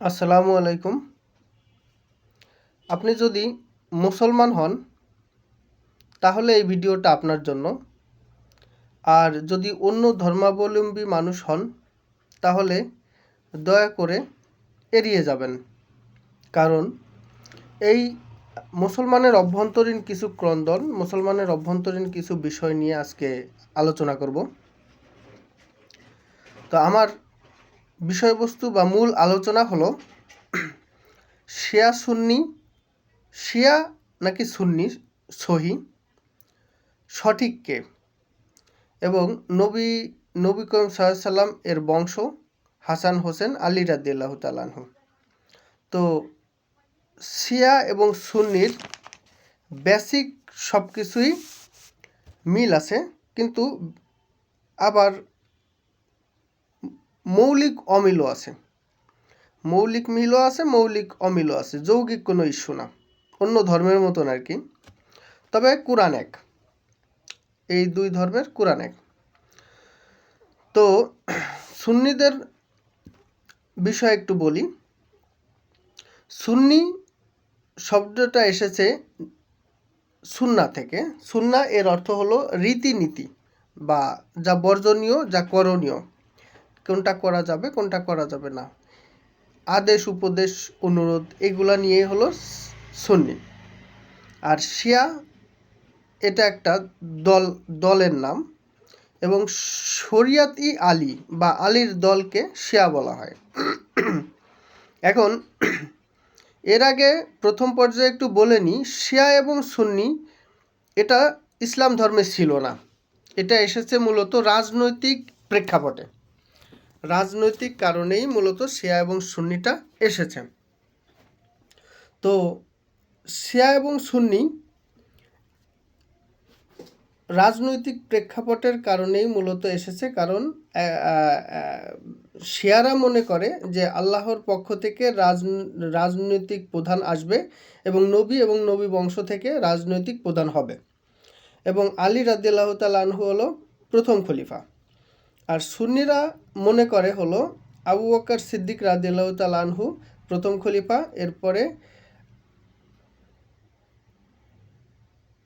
আসসালামু আলাইকুম। আপনি যদি মুসলমান হন, তাহলে এই ভিডিওটা আপনার জন্য। আর যদি অন্য ধর্মাবলম্বী মানুষ হন, তাহলে দয়া করে এড়িয়ে যাবেন। কারণ এই মুসলমানের অভ্যন্তরীণ কিছু ক্রন্দন, মুসলমানের অভ্যন্তরীণ কিছু বিষয় নিয়ে আজকে আলোচনা করব। তো আমার বিষয়বস্তু বা মূল আলোচনা হলো, শিয়া সুন্নি, শিয়া নাকি সুন্নি সহি সঠিক কে এবং নবী নবী করিম সাল্লাম এর বংশ, হাসান হোসেন আলী রাদিল্লাহ তালানহু তো শিয়া এবং সুন্নির বেসিক সব কিছুই মিল আছে, কিন্তু আবার মৌলিক অমিলও আছে। মৌলিক মিলও আছে, মৌলিক অমিলও আছে। যৌগিক কোনো ইস্যু না। অন্য ধর্মের মতন আর কি। তবে কোরআন এক। এই দুই ধর্মের কোরআন এক। তো সুন্নিদের বিষয়ে একটু বলি। সুন্নি শব্দটা এসেছে সুন্না থেকে। সুন্না এর অর্থ হলো রীতিনীতি বা যা বর্জনীয়, যা করণীয়। কোনটা করা যাবে, কোনটা করা যাবে না। আদেশ, উপদেশ, অনুরোধ, এগুলা নিয়ে হলো সুন্নি। আর শিয়া, এটা একটা দল, দলের নাম। এবং শরিয়াত ই আলী বা আলীর দলকে শিয়া বলা হয়। এখন, এর আগে প্রথম পর্যায়ে একটু বলে নিই শিয়া এবং সুন্নি, এটা ইসলাম ধর্মে ছিল না। এটা এসেছে মূলত রাজনৈতিক প্রেক্ষাপটে। রাজনৈতিক কারণেই মূলত শিয়া এবং সুন্নিটা এসেছে। তো শিয়া এবং সুন্নি রাজনৈতিক প্রেক্ষাপটের কারণেই মূলত এসেছে কারণ শিয়ারা মনে করে যে আল্লাহর পক্ষ থেকে রাজ, রাজনৈতিক প্রধান আসবে এবং নবী এবং নবী বংশ থেকে রাজনৈতিক প্রধান হবে। এবং আলী রাদিল্লাহ তালানহু হলো প্রথম খলিফা। আর সুন্নিরা মনে করে হলো আবু বকর সিদ্দিক রাদিল্লাহ তালানহু প্রথম খলিফা, এরপরে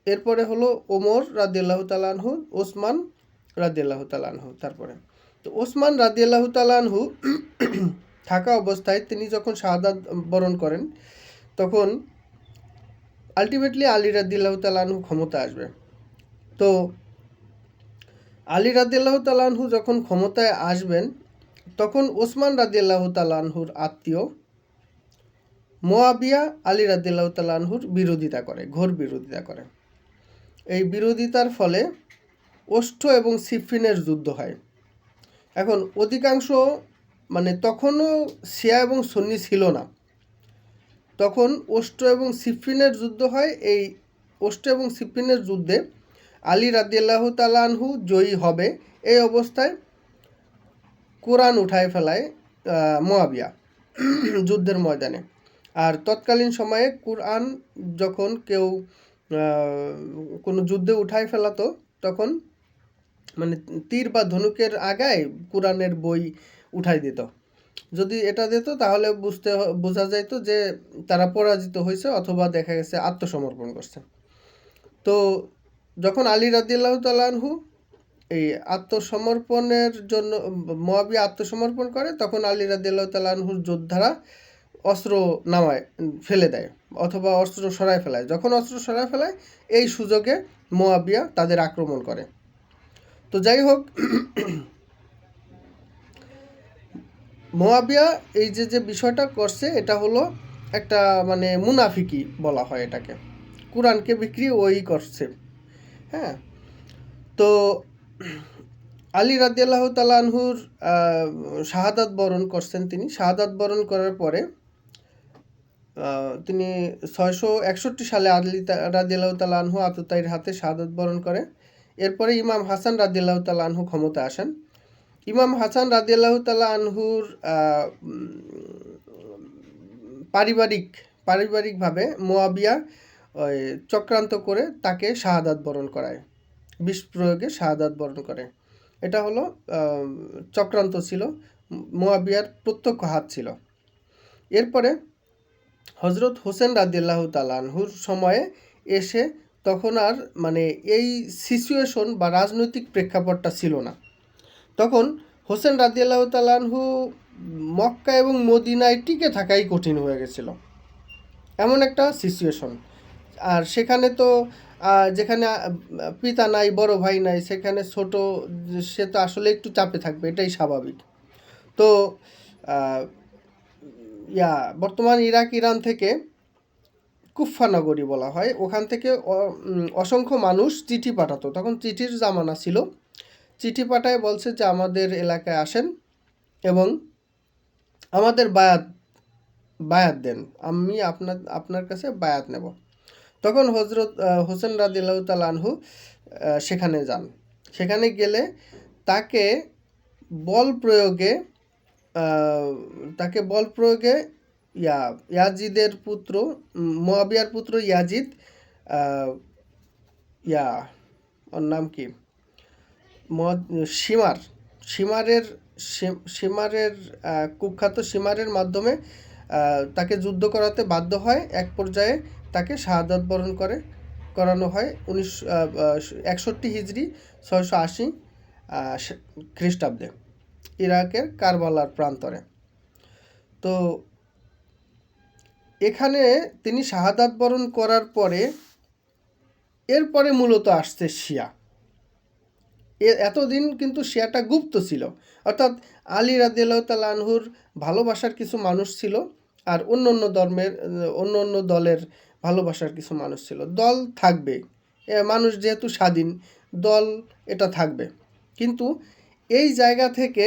এরপরে হলো ওমর রাদিল্লাহ তালানহু ওসমান রাদিল্লাহ তালানহু তারপরে। তো ওসমান রাদিল্লাহ তালানহু থাকা অবস্থায় তিনি যখন শাহাদাত বরণ করেন, তখন আলটিমেটলি আলী রাদিল্লাহ তালানহু ক্ষমতা আসবে। তো আলী রাদিল্লাহ তালানহু যখন ক্ষমতায় আসবেন, তখন ওসমান রাদিল্লাহ তালানহুর আত্মীয় মোয়াবিয়া আলী রাদিল্লাহ তালানহুর বিরোধিতা করে, ঘোর বিরোধিতা করে। এই বিরোধিতার ফলে ওষ্ঠ এবং সিফিনের যুদ্ধ হয়। এখন অধিকাংশ মানে তখনও শিয়া এবং সন্নি ছিল না। তখন ওষ্ঠ এবং সিফিনের যুদ্ধ হয়। এই ওষ্ঠ এবং সিফিনের যুদ্ধে আলী রাদিয়াল্লাহ তালানহু জয়ী হবে। এই অবস্থায় কোরআন উঠায় ফেলায় মোয়াবিয়া যুদ্ধের ময়দানে। আর তৎকালীন সময়ে কোরআন যখন কেউ কোনো যুদ্ধে উঠায় ফেলাতো, তখন মানে তীর বা ধনুকের আগায় কোরআনের বই উঠাই দিত। যদি এটা দিত, তাহলে বুঝতে বোঝা যাইত যে তারা পরাজিত হয়েছে অথবা দেখা গেছে আত্মসমর্পণ করছে। তো যখন আলী রাদিল্লাহ তালানহু এই আত্মসমর্পণের জন্য মোয়াবিয়া আত্মসমর্পণ করে, তখন আলী রাদিল্লাহ তালানহুর যোদ্ধারা অস্ত্র নামায়, ফেলে দেয় অথবা অস্ত্র সরায় ফেলায়। যখন অস্ত্র সরায় ফেলায়, এই সুযোগে মোয়াবিয়া তাদের আক্রমণ করে। তো যাই হোক মোয়াবিয়া এই যে যে বিষয়টা করছে, এটা হলো একটা মানে মুনাফিকি বলা হয় এটাকে। কোরআনকে বিক্রি ওই করছে। হ্যাঁ। তো আলী রাদিয়াল্লাহ তালানহুর শাহাদাত বরণ করছেন তিনি। শাহাদাত বরণ করার পরে তিনি ছয়শো একষট্টি সালে আলী রাদিয়াল্লাহ তালানহু আততাইয়ের হাতে শাহাদাত বরণ করে। এরপরে ইমাম হাসান রাদিয়াল্লাহ তালানহু ক্ষমতা আসেন। ইমাম হাসান রাদিয়াল্লাহ তালা আনহুর পারিবারিক, পারিবারিকভাবে মোয়াবিয়া চক্রান্ত করে তাকে শাহাদাত বরণ করায়। বিষ প্রয়োগে শাহাদাত বরণ করে। এটা হলো চক্রান্ত ছিল মোয়াবিয়ার প্রত্যক্ষ হাত ছিল। এরপরে হজরত হোসেন রাদিল্লাহ তালানহুর সময়ে এসে তখন আর মানে এই সিচুয়েশন বা রাজনৈতিক প্রেক্ষাপটটা ছিল না। তখন হোসেন রাদিয়াল্লাহ তালানহু মক্কা এবং মদিনায় টিকে থাকাই কঠিন হয়ে গেছিল। এমন একটা সিচুয়েশন আর সেখানে তো যেখানে পিতা নাই, বড় ভাই নাই, সেখানে ছোট, সে তো আসলে একটু চাপে থাকবে, এটাই স্বাভাবিক। তো ইয়া, বর্তমান ইরাক, ইরান থেকে কুফা নগরী বলা হয়, ওখান থেকে অসংখ্য মানুষ চিঠি পাঠাতো। তখন চিঠির জামানা ছিল। চিঠি পাঠায় বলছে যে, আমাদের এলাকায় আসেন এবং আমাদের বায়াত বায়াত দেন। আমি আপনার আপনার কাছে বায়াত নেব। তখন হজরত হোসেন রাদিল্লাহ তালানহু সেখানে যান। সেখানে গেলে তাকে বল প্রয়োগে তাকে বল প্রয়োগে ইয়া, ইয়াজিদের পুত্র মোয়াবিয়ার পুত্র ইয়াজিদ ইয়া, ওর নাম কি? সীমার, সীমারের সীমারের কুখ্যাত সীমারের মাধ্যমে তাকে যুদ্ধ করাতে বাধ্য হয়। এক পর্যায়ে তাকে শাহাদাত বরণ করে, করানো হয় উনিশ একষট্টি হিজড়ি ছয়শো আশি খ্রিস্টাব্দে ইরাকের কারবালার প্রান্তরে। তো এখানে তিনি শাহাদাত বরণ করার পরে এরপরে মূলত আসছে শিয়া। এতদিন কিন্তু শিয়াটা গুপ্ত ছিল। অর্থাৎ আলী রাদিয়াল্লাহু আনহুর ভালোবাসার কিছু মানুষ ছিল আর অন্য অন্য ধর্মের অন্য অন্য দলের ভালোবাসার কিছু মানুষ ছিল। দল থাকবে। মানুষ যেহেতু স্বাধীন, দল এটা থাকবে। কিন্তু এই জায়গা থেকে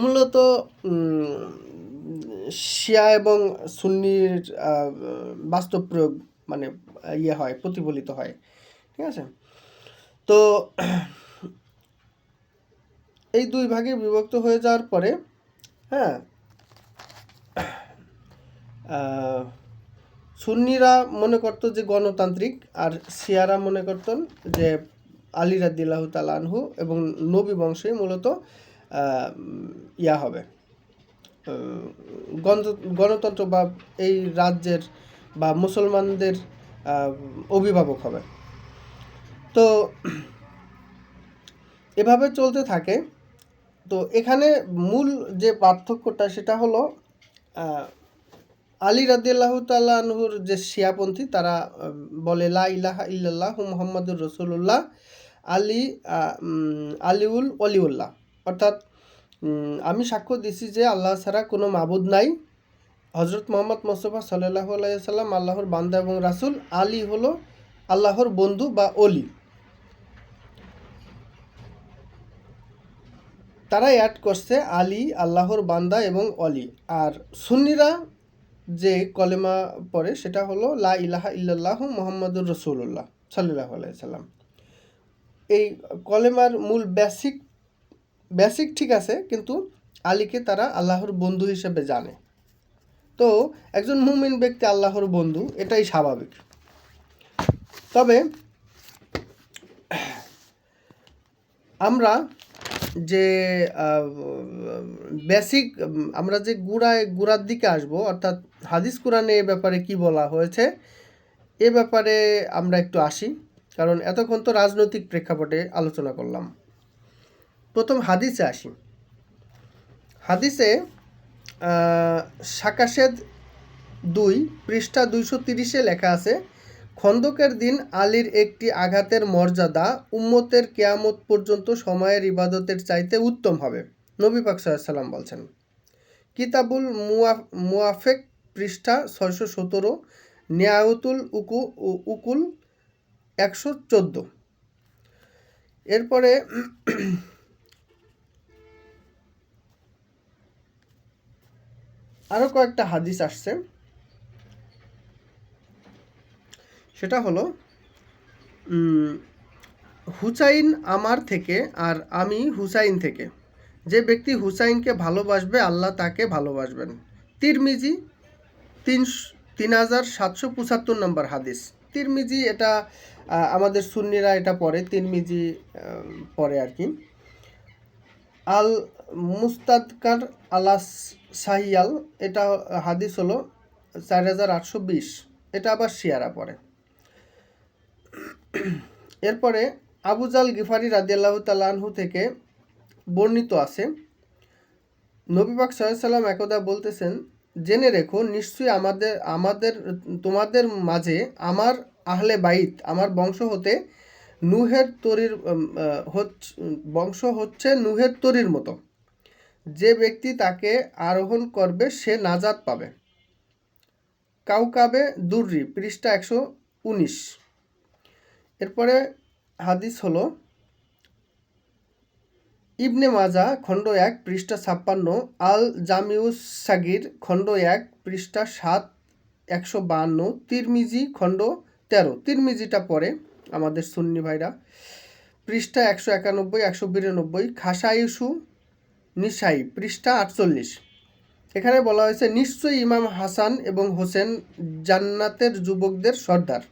মূলত শিয়া এবং সুন্নির বাস্তব প্রয়োগ মানে ইয়ে হয়, প্রতিফলিত হয়। ঠিক আছে? তো এই দুই ভাগে বিভক্ত হয়ে যাওয়ার পরে হ্যাঁ সুন্নিরা মনে করতো যে গণতান্ত্রিক আর শিয়ারা মনে করতেন যে আলী রাদিল্লাহ তালানহু এবং নবী বংশই মূলত ইয়া হবে। গণ- গণতন্ত্র বা এই রাজ্যের বা মুসলমানদের অভিভাবক হবে। তো এভাবে চলতে থাকে। তো এখানে মূল যে পার্থক্যটা সেটা হলো আলী রাদিয়াল্লাহ তাল্লাহুর যে শিয়াপন্থী, তারা বলে, লা ইলাহা ইল্লাল্লাহ মুহাম্মাদুর রসুল্লাহ আলী আলিউল অলিউল্লাহ অর্থাৎ আমি সাক্ষ্য দিছি যে আল্লাহ ছাড়া কোনো মাবুদ নাই। হজরত মোহাম্মদ মোস্তফা সাল্লাহ আলাইসাল্লাম আল্লাহর বান্দা এবং রাসূল। আলী হলো আল্লাহর বন্ধু বা অলি তারা অ্যাড করছে আলী, আল্লাহর বান্দা এবং অলি আর সুন্নিরা যে কলেমা পড়ে সেটা হলো, লা ইলাহা ইল্লাল্লাহু মুহাম্মাদুর রসুল্লাহ সাল্লাহ আলাইসাল্লাম এই কলেমার মূল বেসিক বেসিক ঠিক আছে, কিন্তু আলীকে তারা আল্লাহর বন্ধু হিসেবে জানে। তো একজন মুমিন ব্যক্তি আল্লাহর বন্ধু, এটাই স্বাভাবিক। তবে আমরা যে বেসিক, আমরা যে গুড়ায় গুড়ার দিকে আসব, অর্থাৎ হাদিস কোরআনে এ ব্যাপারে কি বলা হয়েছে, এ ব্যাপারে আমরা একটু আসি, কারণ এতক্ষণ তো রাজনৈতিক প্রেক্ষাপটে আলোচনা করলাম। প্রথম হাদিসে আসি। হাদিসে সাকাশেদ দুই, পৃষ্ঠা দুইশো তিরিশে লেখা আছে খন্দকের দিন আলীর একটি আঘাতের মর্যাদা উম্মতের কেয়ামত পর্যন্ত সময়ের ইবাদতের চাইতে উত্তম হবে। নবী পাক সাল্লাম বলছেন, কিতাবুল মুয়া, মুয়াফেক পৃষ্ঠা ছয়শো সতেরো, নিয়াউতুল উকু উকুল একশো চোদ্দ। এরপরে আরও কয়েকটা হাদিস আসছে। সেটা হলো হুসাইন আমার থেকে আর আমি হুসাইন থেকে। যে ব্যক্তি হুসাইনকে ভালোবাসবে, আল্লাহ তাকে ভালোবাসবেন। তিরমিজি তিন তিন হাজার সাতশো পঁচাত্তর নম্বর হাদিস। তিরমিজি এটা আমাদের সুন্নিরা এটা পড়ে, তিরমিজি পড়ে আর কি। আল মুস্তাদকার আলাস সাহিয়াল, এটা হাদিস হলো চার হাজার আটশো বিশ। এটা আবার শিয়ারা পড়ে। এরপরে আবুজাল গিফারি রাদিয়াল্লাহ তালাহু থেকে বর্ণিত আছে। নবীবাক সাল্লাম একদা বলতেছেন, জেনে রেখো, নিশ্চয়ই আমাদের আমাদের, তোমাদের মাঝে আমার আহলে বাইত, আমার বংশ হতে নুহের তরির বংশ হচ্ছে নুহের তরির মতো। যে ব্যক্তি তাকে আরোহণ করবে, সে নাজাদ পাবে। কাউকাবে দুর্রি, পৃষ্ঠা একশো উনিশ। এরপরে হাদিস হলো, ইবনে মাজা খণ্ড এক, পৃষ্ঠা ছাপ্পান্ন আল জামিউস সাগির খণ্ড এক, পৃষ্ঠা সাত, একশো বাহান্ন, তিরমিজি খণ্ড তেরো। তিরমিজিটা পরে আমাদের সুন্নি ভাইরা। পৃষ্ঠা একশো একানব্বই, একশো বিরানব্বই, খাসাইসু নিসাই, পৃষ্ঠা আটচল্লিশ। এখানে বলা হয়েছে, নিশ্চয়ই ইমাম হাসান এবং হোসেন জান্নাতের যুবকদের সর্দার।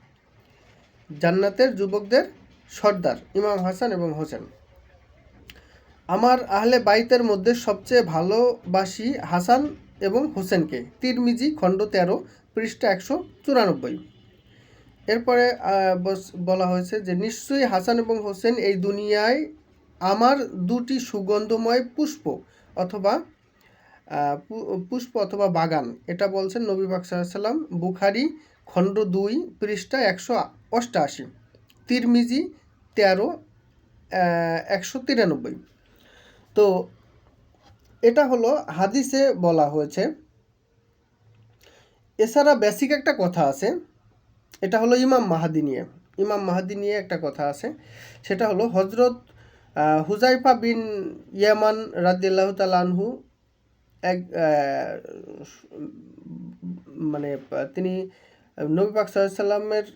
জান্নাতের যুবকদের সর্দার, ইমাম হাসান এবং হোসেন। আমার আহলে বাইতের মধ্যে সবচেয়ে ভালোবাসি হাসান এবং হোসেনকে তিরমিজি খণ্ড তেরো, পৃষ্ঠা একশো চুরানব্বই। এরপরে বলা হয়েছে যে, নিশ্চয়ই হাসান এবং হোসেন এই দুনিয়ায় আমার দুটি সুগন্ধময় পুষ্প অথবা পুষ্প অথবা বাগান। এটা বলছেন নবী পাক সাল্লাম বুখারি খণ্ড দুই, পৃষ্ঠা একশো আট অষ্টআশি তিরমিজি তেরো একশো তিরানব্বই। তো এটা হলো হাদিসে বলা হয়েছে। এছাড়া বেসিক একটা কথা আছে, এটা হলো ইমাম মাহাদি নিয়ে। ইমাম মাহাদি নিয়ে একটা কথা আছে, সেটা হলো হজরত হুজাইফা বিন ইয়ামান রাদিল্লাহ তালানহু এক মানে তিনি নবী পাক সাল্লামের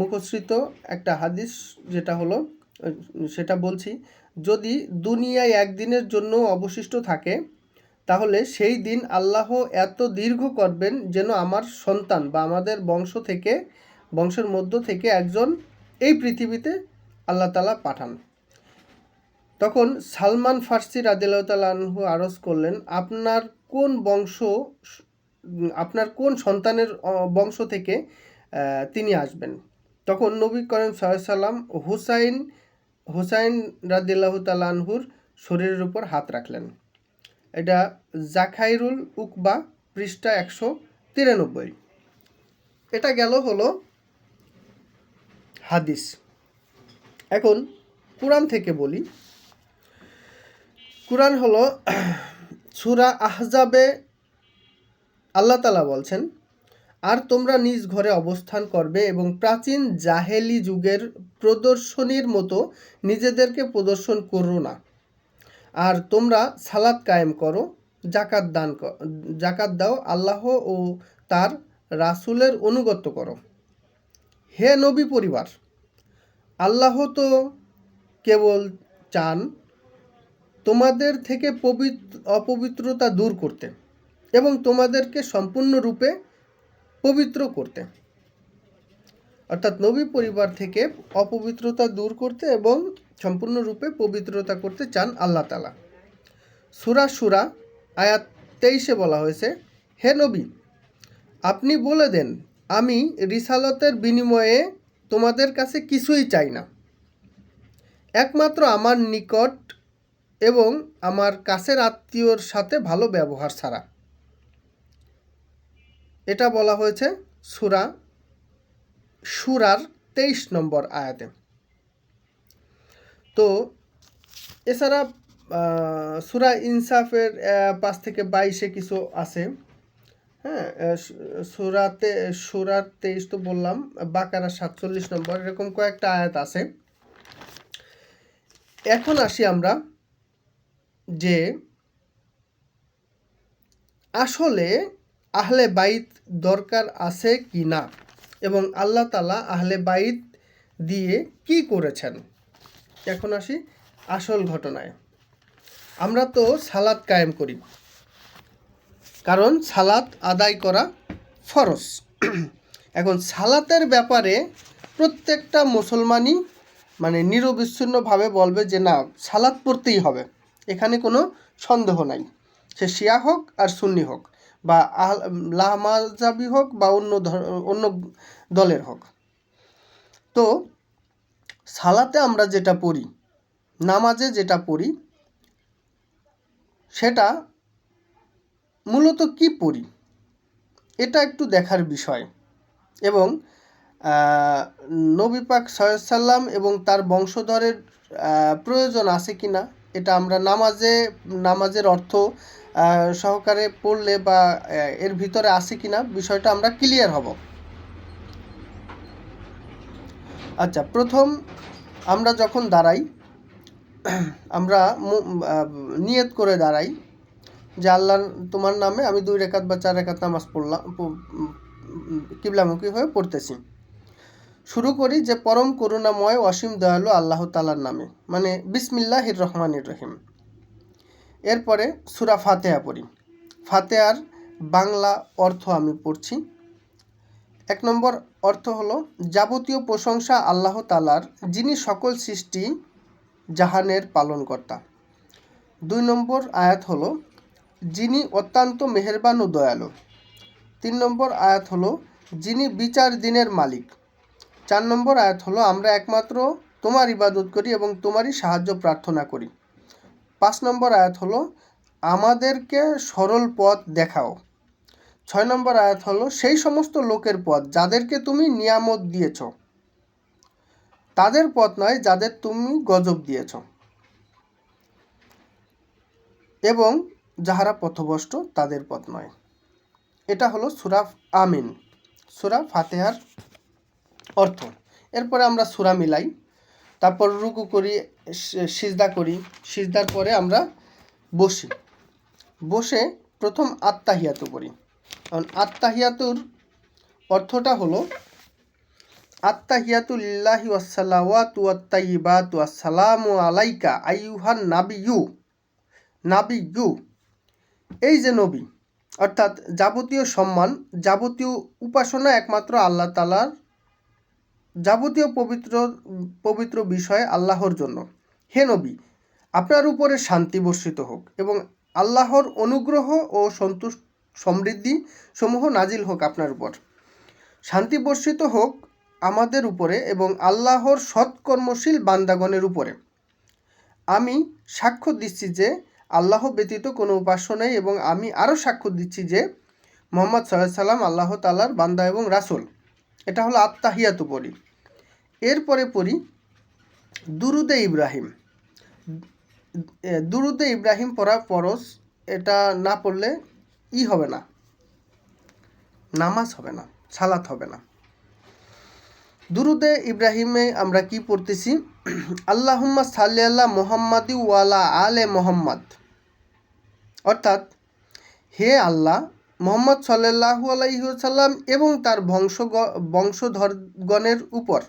মুখশ্রিত একটা হাদিস যেটা হলো সেটা বলছি, যদি দুনিয়ায় একদিনের জন্য অবশিষ্ট থাকে, তাহলে সেই দিন আল্লাহ এত দীর্ঘ করবেন যেন আমার সন্তান বা আমাদের বংশ থেকে, বংশের মধ্য থেকে একজন এই পৃথিবীতে আল্লাহ তালা পাঠান। তখন সালমান ফার্সি রাদিল্লাহু আরজ করলেন, আপনার কোন বংশ আপনার কোন সন্তানের বংশ থেকে তিনি আসবেন? তখন নবী করিম সাল্লাম হুসাইন হুসাইন রাদিল্লাহ তালানহুর শরীরের উপর হাত রাখলেন। এটা জাখাইরুল উকবা পৃষ্ঠা একশো তিরানব্বই। এটা গেল হলো হাদিস। এখন কোরআন থেকে বলি। কোরআন হলো সুরা আহজাবে আল্লাহ তালা বলছেন, আর তোমরা নিজ ঘরে অবস্থান করবে এবং প্রাচীন জাহেলি যুগের প্রদর্শনীর মতো নিজেদেরকে প্রদর্শন করো না। আর তোমরা সালাদ কায়েম করো জাকাত দান জাকাত দাও আল্লাহ ও তার রাসূলের অনুগত্য করো। হে নবী পরিবার, আল্লাহ তো কেবল চান তোমাদের থেকে পবিত্র, অপবিত্রতা দূর করতে। এবং তোমাদেরকে সম্পূর্ণরূপে পবিত্র করতে। অর্থাৎ নবী পরিবার থেকে অপবিত্রতা দূর করতে এবং সম্পূর্ণরূপে পবিত্রতা করতে চান আল্লাহ তালা সুরা সুরা আয়াত তেইশে বলা হয়েছে, হে নবী, আপনি বলে দেন, আমি রিসালতের বিনিময়ে তোমাদের কাছে কিছুই চাই না। একমাত্র আমার নিকট এবং আমার কাছের আত্মীয়র সাথে ভালো ব্যবহার ছাড়া। এটা বলা হয়েছে সুরা সুরার তেইশ নম্বর আয়াতে। তো এছাড়া সুরা ইনসাফের পাঁচ থেকে বাইশে কিছু আছে। হ্যাঁ সুরাতে, সুরার তেইশ তো বললাম, বাকারা সাতচল্লিশ নম্বর, এরকম কয়েকটা আয়াত আছে। এখন আসি আমরা যে আসলে আহলে বাইত দরকার আছে কি না? এবং আল্লাহ তালা আহলে বাইত দিয়ে কি করেছেন? এখন আসি আসল ঘটনায়। আমরা তো সালাদ কায়েম করি। কারণ সালাত আদায় করা ফরজ। এখন সালাতের ব্যাপারে প্রত্যেকটা মুসলমানই মানে নিরবিচ্ছিন্নভাবে বলবে যে না, সালাত পড়তেই হবে। এখানে কোনো সন্দেহ নাই। সে শিয়া হোক আর সুন্নি হোক। বা আহ লাহমাজাবি হোক বা অন্য অন্য দলের হোক। তো সালাতে আমরা যেটা পড়ি, নামাজে যেটা পড়ি, সেটা মূলত কি পড়ি, এটা একটু দেখার বিষয়। এবং নবী পাক সাল্লাম এবং তার বংশধরের প্রয়োজন আছে কি না এটা আমরা নামাজে, নামাজের অর্থ সহকারে পড়লে বা এর ভিতরে আছে কিনা বিষয়টা আমরা ক্লিয়ার হব। আচ্ছা প্রথম আমরা যখন দাঁড়াই, আমরা নিয়ত করে দাঁড়াই যে আল্লাহ তোমার নামে আমি দুই রেখাত বা চার রেখাত নামাজ পড়লাম কিবলামুখী হয়ে পড়তেছি। শুরু করি যে পরম করুণাময় অসীম দয়ালু আল্লাহ তালার নামে। মানে বিসমিল্লাহির রহমানির রহিম। এরপরে সুরা ফাতেহা পড়ি। ফাতেহার বাংলা অর্থ আমি পড়ছি। এক নম্বর অর্থ হলো, যাবতীয় প্রশংসা আল্লাহ তালার যিনি সকল সৃষ্টি জাহানের পালনকর্তা। দুই নম্বর আয়াত হলো, যিনি অত্যন্ত মেহেরবান ও দয়ালু। তিন নম্বর আয়াত হলো, যিনি বিচার দিনের মালিক। চার নম্বর আয়াত হলো, আমরা একমাত্র তোমার ইবাদত করি এবং তোমারই সাহায্য প্রার্থনা করি। পাঁচ নম্বর আয়াত হলো, আমাদেরকে সরল পথ দেখাও। ছয় নম্বর আয়াত হলো, সেই সমস্ত লোকের পথ যাদেরকে তুমি নিয়ামত দিয়েছ, তাদের পথ নয় যাদের তুমি গজব দিয়েছ। এবং যাহারা পথভ্রষ্ট তাদের পথ নয়। এটা হলো সুরাফ আমিন, সুরা ফাতেহার অর্থ। এরপরে আমরা সুরা মিলাই, তারপর রুকু করি সিজদা করি, সিজদার পরে আমরা বসি। বসে প্রথম আত্মাহিয়াতু করি কারণ আত্মাহিয়াতুর অর্থটা হলো, আত্তাহিয়াতু লিল্লাহি ওয়াসসালাওয়াতু ওয়াত্তাইয়িবাতু আসসালামু আলাইকা আইয়ুহান নাবিয়্যু নাবিয়্যু। এই যে নবী, অর্থাৎ যাবতীয় সম্মান, যাবতীয় উপাসনা একমাত্র আল্লাহ তালার যাবতীয় পবিত্র পবিত্র বিষয় আল্লাহর জন্য। হে নবী, আপনার উপরে শান্তি বর্ষিত হোক এবং আল্লাহর অনুগ্রহ ও সন্তুষ্ট সমৃদ্ধি সমূহ নাজিল হোক আপনার উপর। শান্তি বর্ষিত হোক আমাদের উপরে এবং আল্লাহর সৎকর্মশীল বান্দাগণের উপরে। আমি সাক্ষ্য দিচ্ছি যে আল্লাহ ব্যতীত কোনো উপাস্য নেই এবং আমি আরও সাক্ষ্য দিচ্ছি যে মোহাম্মদ সাল্লাহ সাল্লাম আল্লাহ তালার বান্দা এবং রাসূল। এটা হলো আত্মাহিয়াতু পড়ি এরপরে পড়ি দুরুদে ইব্রাহিম। দুরুদে ইব্রাহিম পড়া ফরজ, এটা না পড়লে ই হবে না। নামাজ হবে না, সালাত হবে না। দুরুদে ইব্রাহিমে আমরা কি পড়তেছি? আল্লাহুম্মা সাল্লি আল্লাহ মোহাম্মদি ওয়ালা আলে মোহাম্মদ। অর্থাৎ, হে আল্লাহ, মোহাম্মদ সাল্লাহু আলাইসাল্লাম এবং তার বংশ বংশধরগণের উপর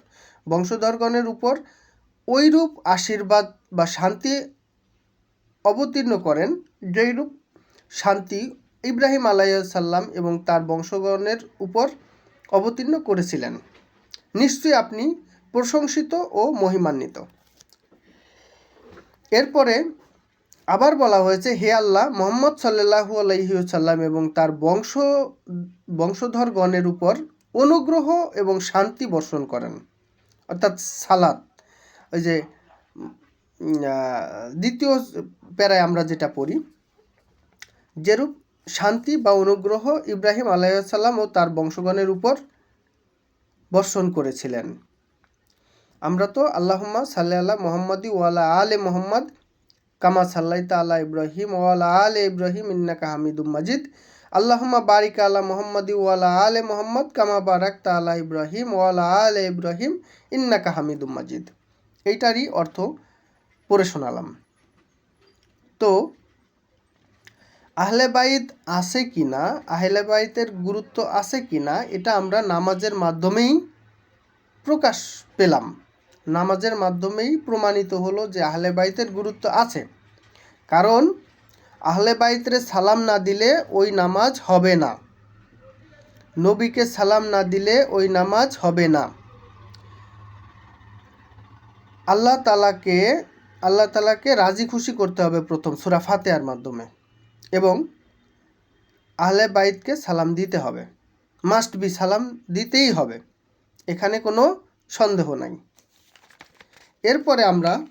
বংশধরগণের উপর ওইরূপ আশীর্বাদ বা শান্তি অবতীর্ণ করেন, যেইরূপ শান্তি ইব্রাহিম আলাইসাল্লাম এবং তার বংশগণের উপর অবতীর্ণ করেছিলেন। নিশ্চয়ই আপনি প্রশংসিত ও মহিমান্বিত। এরপরে আবার বলা হয়েছে, হে আল্লাহ, মোহাম্মদ সাল্লাহু আলহিউসাল্লাম এবং তার বংশ, বংশধরগণের উপর অনুগ্রহ এবং শান্তি বর্ষণ করেন। অর্থাৎ সালাত ওই যে দ্বিতীয় প্যারায় আমরা যেটা পড়ি, যেরূপ শান্তি বা অনুগ্রহ ইব্রাহিম আলাইসাল্লাম ও তার বংশগণের উপর বর্ষণ করেছিলেন। আমরা তো আল্লাহম্মা সাল্লাহ আল্লাহ মোহাম্মদি ওয়ালা আলে মোহাম্মদ কামা সাল্লাইতা আলা ইব্রাহিম ওয়ালা আলে ইব্রাহিম ইন্নাকা হামিদুম মাজিদ। আল্লাহুম্মা বারিক আলা মোহাম্মদি ওয়ালা আলে মোহাম্মদ কামা বারাকতা আলা ইব্রাহিম ওয়ালা আলে ইব্রাহিম ইন্নাকা হামিদুম মাজিদ। এইটারই অর্থ পড়ে শোনালাম। তো, আহলে বাইত আছে কি না আহলে বাইতের গুরুত্ব আছে কি না এটা আমরা নামাজের মাধ্যমেই প্রকাশ পেলাম। নামাজের মাধ্যমেই প্রমাণিত হলো যে আহলে বাইতের গুরুত্ব আছে। কারণ আহলে বাইতরে সালাম না দিলে ওই নামাজ হবে না। নবীকে সালাম না দিলে ওই নামাজ হবে না। আল্লাহ তালাকে আল্লাহ তালাকে রাজি খুশি করতে হবে প্রথম সুরা ফাতেহার মাধ্যমে এবং আহলে বাইতকে সালাম দিতে হবে। মাস্ট বি সালাম দিতেই হবে। এখানে কোনো সন্দেহ নাই। এরপরে আমরা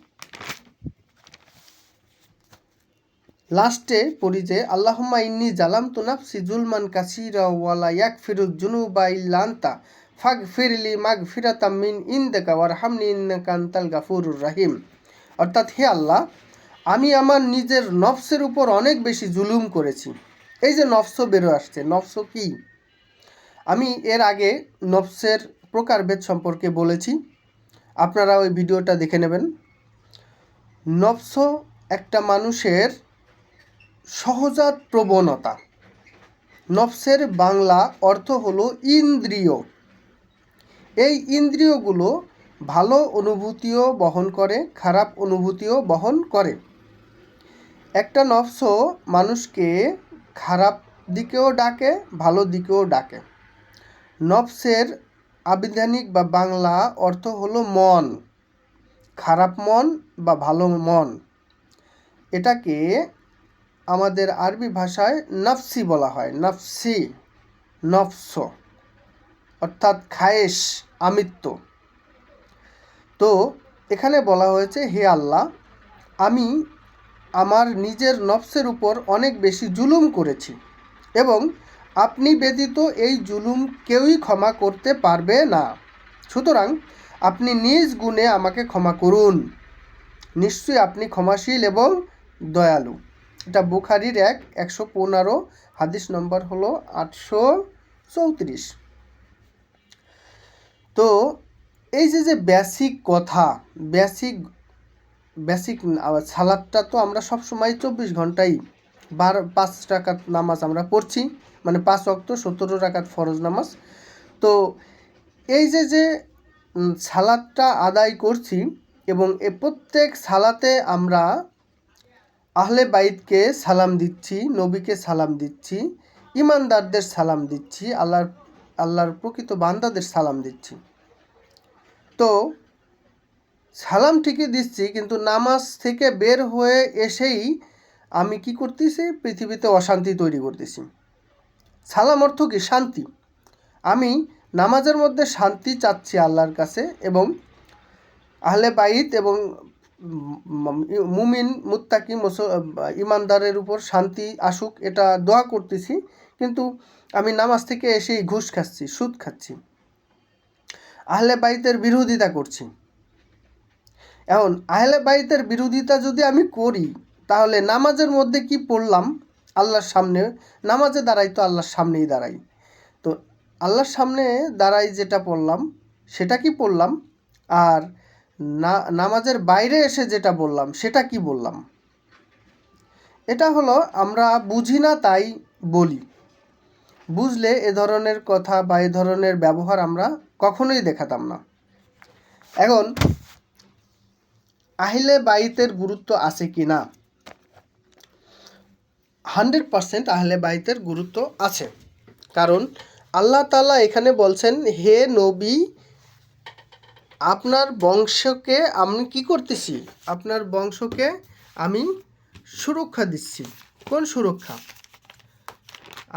লাস্টে পড়ি যে, আল্লাহুম্মা ইন্নি জালাম তু নাফসি জুলমান কাসিরা ওয়ালা ইয়াক ফিরুজ জুনুবা ইল্লান্তা ফাগ ফিরলি মাগ ফিরাতাম মিন ইন্দেকা ওয়ার হামনি ইন্নাকা আনতাল গাফুরুর রাহিম। অর্থাৎ, হে আল্লাহ, আমি আমার নিজের নফসের উপর অনেক বেশি জুলুম করেছি। এই যে নফস বেরো আসছে। নফস কি? আমি এর আগে নফসের প্রকারভেদ সম্পর্কে বলেছি। আপনারা ওই ভিডিওটা দেখে নেবেন। নফস একটা মানুষের সহজাত প্রবণতা। নফসের বাংলা অর্থ হলো ইন্দ্রিয়। এই ইন্দ্রিয়গুলো ভালো অনুভূতিও বহন করে, খারাপ অনুভূতিও বহন করে। একটা নফস মানুষকে খারাপ দিকেও ডাকে, ভালো দিকেও ডাকে। নফসের আবিধানিক বা বাংলা অর্থ হলো মন, খারাপ মন বা ভালো মন। এটাকে আমাদের আরবি ভাষায় নফসি বলা হয়, নফসি, নফস, অর্থাৎ খায়েশ, আমিত্ব। তো এখানে বলা হয়েছে, হে আল্লাহ, আমি আমার নিজের নফসের উপর অনেক বেশি জুলুম করেছি এবং আপনি ব্যতীত এই জুলুম কেউই ক্ষমা করতে পারবে না। সুতরাং আপনি নিজ গুণে আমাকে ক্ষমা করুন। নিশ্চয়ই আপনি ক্ষমাশীল এবং দয়ালু। এটা বুখারির এক, একশো পনেরো, হাদিস নম্বর হলো আটশো চৌত্রিশ। তো এই যে যে বেসিক কথা বেসিক বেসিক সালাদটা তো আমরা সব সময় চব্বিশ ঘন্টাই বার, পাঁচ টাকাত নামাজ আমরা পড়ছি মানে পাঁচ অক্ত সতেরো রাকাত ফরজ নামাজ। তো এই যে যে সালাদটা আদায় করছি এবং এ প্রত্যেক সালাতে আমরা আহলে বাইতকে সালাম দিচ্ছি, নবীকে সালাম দিচ্ছি, ইমানদারদের সালাম দিচ্ছি, আল্লাহর আল্লাহর প্রকৃত বান্দাদের সালাম দিচ্ছি। তো সালাম ঠিকই দিচ্ছি, কিন্তু নামাজ থেকে বের হয়ে এসেই আমি কি করতেছি? পৃথিবীতে অশান্তি তৈরি করতেছি। সালাম অর্থ কি? শান্তি। আমি নামাজের মধ্যে শান্তি চাচ্ছি আল্লাহর কাছে এবং আহলে বাইত এবং মুমিন, মুত্তাকি, মুস ইমানদারের উপর শান্তি আসুক, এটা দোয়া করতেছি। কিন্তু আমি নামাজ থেকে এসেই ঘুষ খাচ্ছি, সুদ খাচ্ছি। আহলে বাইতের বিরোধিতা করছি। এখন, আহলে বাইতের বিরোধিতা যদি আমি করি, তাহলে নামাজের মধ্যে কি পড়লাম? আল্লাহর সামনে, নামাজে দাঁড়াই তো আল্লাহর সামনেই দাঁড়াই। তো আল্লাহর সামনে দাঁড়াই যেটা পড়লাম, সেটা কি পড়লাম? আর না, নামাজের বাইরে এসে যেটা বললাম, সেটা কি বললাম? এটা হলো, আমরা বুঝি না তাই বলি। বুঝলে এ ধরনের কথা বা এ ধরনের ব্যবহার আমরা কখনোই দেখাতাম না। এখন, আহিলে বাইতের গুরুত্ব আছে কি না? হান্ড্রেড পার্সেন্ট আহলে বাইতের গুরুত্ব আছে। কারণ, আল্লাহ তাআলা এখানে বলছেন, হে নবী আপনার বংশকে আমি কি করতেছি? আপনার বংশকে আমি সুরক্ষা দিচ্ছি। কোন সুরক্ষা?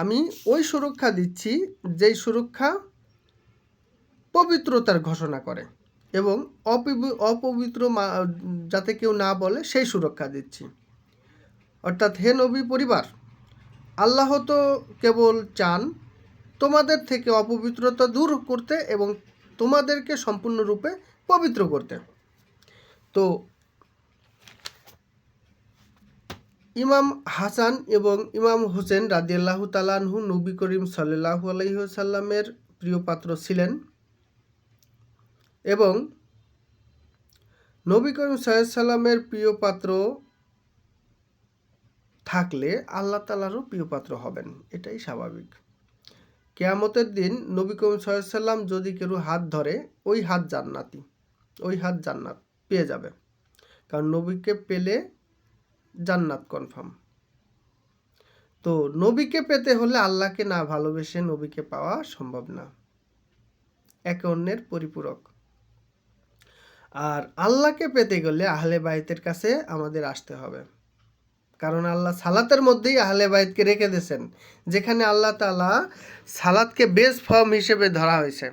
আমি ওই সুরক্ষা দিচ্ছি যেই সুরক্ষা পবিত্রতার ঘোষণা করে এবং অপবি, অপবিত্র যাতে কেউ না বলে সেই সুরক্ষা দিচ্ছি। অর্থাৎ হে নবী পরিবার, আল্লাহ তো কেবল চান তোমাদের থেকে অপবিত্রতা দূর করতে এবং তোমাদেরকে সম্পূর্ণরূপে পবিত্র করতে। তো, ইমাম হাসান এবং ইমাম হোসেন রাদিয়াল্লাহু তালানহু নবী করিম সাল্লাহু আলহিহসাল্লামের প্রিয় পাত্র ছিলেন এবং নবী করিম সাল্লামের প্রিয় পাত্র থাকলে আল্লাহ তালারও প্রিয় পাত্র হবেন, এটাই স্বাভাবিক। কেয়ামতের দিন নবী করিম সাল্লাম যদি কেউ হাত ধরে, ওই হাত জান্নাতি। ওই হাত জান্নাত পেয়ে যাবে। কারণ নবীকে পেলে জান্নাত কনফার্ম তো নবীকে পেতে হলে আল্লাহকে না ভালোবেসে নবীকে পাওয়া সম্ভব না। একে অন্যের পরিপূরক। আর আল্লাহকে পেতে গেলে আহলে বাইতের কাছে আমাদের আসতে হবে। কারণ আল্লাহ সালাতের মধ্যেই আহলে বাইতকে রেখে দিয়েছেন, যেখানে আল্লাহ তালা সালাদকে বেস ফর্ম হিসেবে ধরা হয়েছে।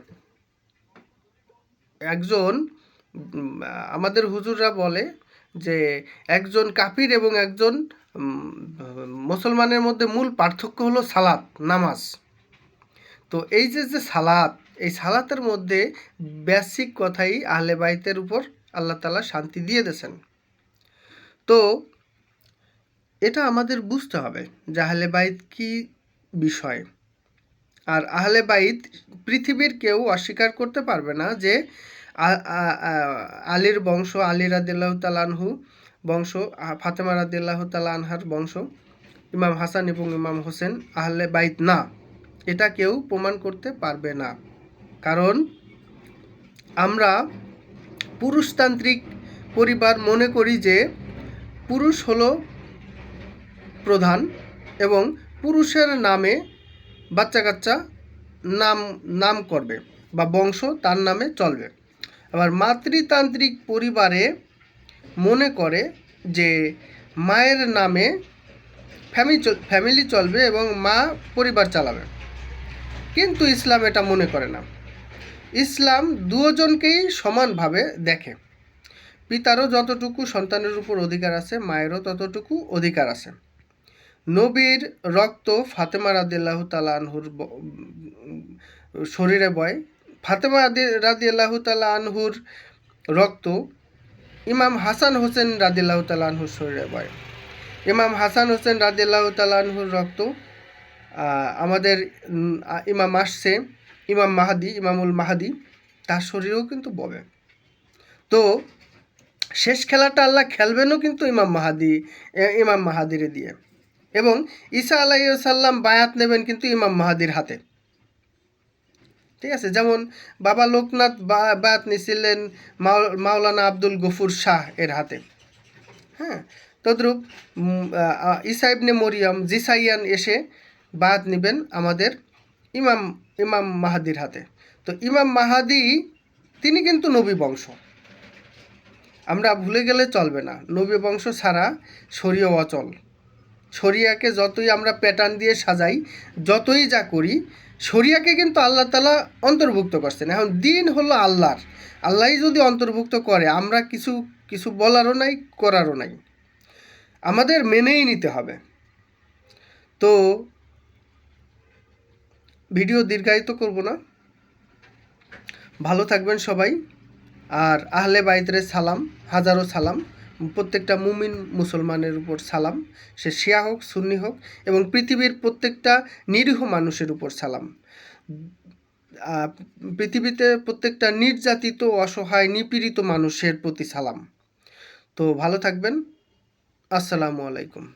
একজন আমাদের হুজুররা বলে যে একজন কাফির এবং একজন মুসলমানের মধ্যে মূল পার্থক্য হলো সালাত, নামাজ। তো এই যে যে সালাত, এই সালাতের মধ্যে বেসিক কথাই আহলে বাইতের উপর আল্লাহ তালা শান্তি দিয়ে দিয়েছেন। তো এটা আমাদের বুঝতে হবে যে আহলে বাইত কি বিষয়। আর আহলে বাইত পৃথিবীর কেউ অস্বীকার করতে পারবে না যে আলীর বংশ, আলী রাদিল্লাহ তালানহু বংশ, ফাতেমা রাদিল্লাহ তালা আনহার বংশ, ইমাম হাসান এবং ইমাম হোসেন আহলে বাইত না। এটা কেউ প্রমাণ করতে পারবে না। কারণ আমরা পুরুষতান্ত্রিক পরিবার মনে করি যে পুরুষ হলো প্রধান এবং পুরুষের নামে বাচ্চা কাচ্চা নাম নাম করবে বা বংশ তার নামে চলবে। আবার মাতৃতান্ত্রিক পরিবারে মনে করে যে মায়ের নামে ফ্যামিলি ফ্যামিলি চলবে এবং মা পরিবার চালাবে। কিন্তু ইসলাম এটা মনে করে না। ইসলাম দুজনকেই সমানভাবে দেখে। পিতারও যতটুকু সন্তানের উপর অধিকার আছে, মায়েরও ততটুকু অধিকার আছে। নবীর রক্ত ফাতেমা রাদিল্লাহ তালা আনহুর শরীরে বয়। ফাতেমা রাদিল্লাহ তালা আনহুর রক্ত ইমাম হাসান হোসেন রাদিল্লাহ তালা আনহুর শরীরে বয়। ইমাম হাসান হোসেন রাদিল্লাহ তালা আনহুর রক্ত আমাদের ইমাম আসছে, ইমাম মাহাদি, ইমামুল মাহাদি, তার শরীরেও কিন্তু ববে। তো শেষ খেলাটা আল্লাহ খেলবেনও কিন্তু ইমাম মাহাদি ইমাম মাহাদিরে দিয়ে। এবং ঈসা আলাইসাল্লাম বায়াত নেবেন কিন্তু ইমাম মাহাদির হাতে। ঠিক আছে? যেমন বাবা লোকনাথ বায়াত নিছিলেন মাও- মাওলানা আব্দুল গফুর শাহ এর হাতে। হ্যাঁ? তদ্রূপ উম, আ- আ- ইবনে মরিয়াম জিসাইয়ান এসে বায়াত নেবেন আমাদের ইমাম ইমাম মাহাদির হাতে। তো ইমাম মাহাদি তিনি কিন্তু নবী বংশ। আমরা ভুলে গেলে চলবে না। নবী বংশ ছাড়া শরীয় অচল। শরিয়াকে যতই আমরা প্যাটার্ন দিয়ে সাজাই, যতই যা করি, শরিয়াকে কিন্তু আল্লাহ তালা অন্তর্ভুক্ত করছেন। এখন দিন হলো আল্লাহর। আল্লাহই যদি অন্তর্ভুক্ত করে, আমরা কিছু কিছু বলারও নাই, করারও নাই। আমাদের মেনেই নিতে হবে। তো ভিডিও দীর্ঘায়িত করব না। ভালো থাকবেন সবাই। আর আহলে বাইতরে সালাম, হাজারো সালাম। প্রত্যেকটা মুমিন মুসলমানের উপর সালাম। সে শিয়া হোক, সুন্নি হোক এবং পৃথিবীর প্রত্যেকটা নিরীহ মানুষের উপর সালাম। পৃথিবীতে প্রত্যেকটা নির্যাতিত, অসহায়, নিপীড়িত মানুষের প্রতি সালাম। তো ভালো থাকবেন। আসসালামু আলাইকুম।